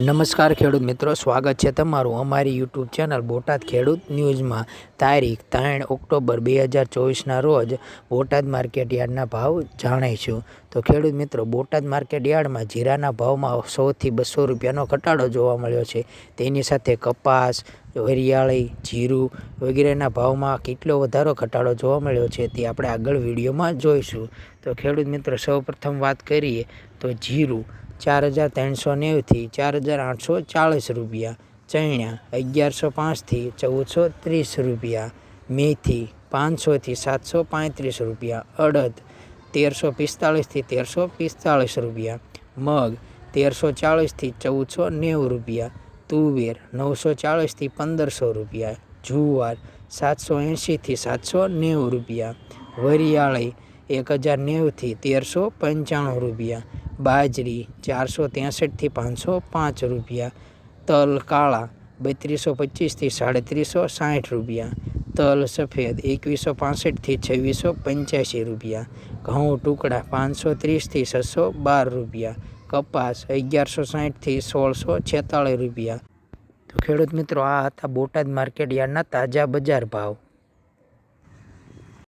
નમસ્કાર ખેડૂત મિત્રો, સ્વાગત છે તમારું અમારી યુટ્યુબ ચેનલ બોટાદ ખેડૂત ન્યૂઝમાં. તારીખ ત્રણ ઓક્ટોબર બે હજાર ચોવીસના રોજ બોટાદ માર્કેટ યાર્ડના ભાવ જાણીશું તો ખેડૂત મિત્રો, બોટાદ માર્કેટ યાર્ડમાં જીરાના ભાવમાં સૌથી બસો રૂપિયાનો ઘટાડો જોવા મળ્યો છે. તેની સાથે કપાસ, વરિયાળી, જીરું વગેરેના ભાવમાં કેટલો વધારો ઘટાડો જોવા મળ્યો છે તે આપણે આગળ વિડીયોમાં જોઈશું. તો ખેડૂત મિત્રો, સૌપ્રથમ વાત કરીએ તો જીરું. ચાર હજાર ત્રણસો નેવુંથી ચાર હજાર આઠસો ચાળીસ રૂપિયા ચૈણા અગિયારસો પાંચથી ચૌદસો ત્રીસ રૂપિયા, મેથી પાંચસોથી સાતસો પાંત્રીસ રૂપિયા, અડદ તેરસો પિસ્તાળીસથી તેરસો પિસ્તાળીસ રૂપિયા, મગ તેરસો ચાળીસથી ચૌદસો નેવું રૂપિયા, તુવેર નવસો ચાળીસથી પંદરસો રૂપિયા, જુવાર સાતસો એંશીથી સાતસો નેવું રૂપિયા, વરિયાળી એક હજાર નેવુંથી તેરસો પંચાણું રૂપિયા બાજરી ચારસો ત્રેસઠથી પાંચસો પાંચ રૂપિયા, તલ કાળા બત્રીસો પચીસથી સાડત્રીસો સાઠ રૂપિયા, તલ સફેદ એકવીસો પાસઠથી છવ્વીસો પંચ્યાસી રૂપિયા, ઘઉં ટુકડા પાંચસો ત્રીસથી છસો બાર રૂપિયા, કપાસ અગિયારસો સાઠથી સોળસો છેતાળીસ રૂપિયા. તો ખેડૂત મિત્રો, આ હતા બોટાદ માર્કેટ યાર્ડના તાજા બજાર ભાવ.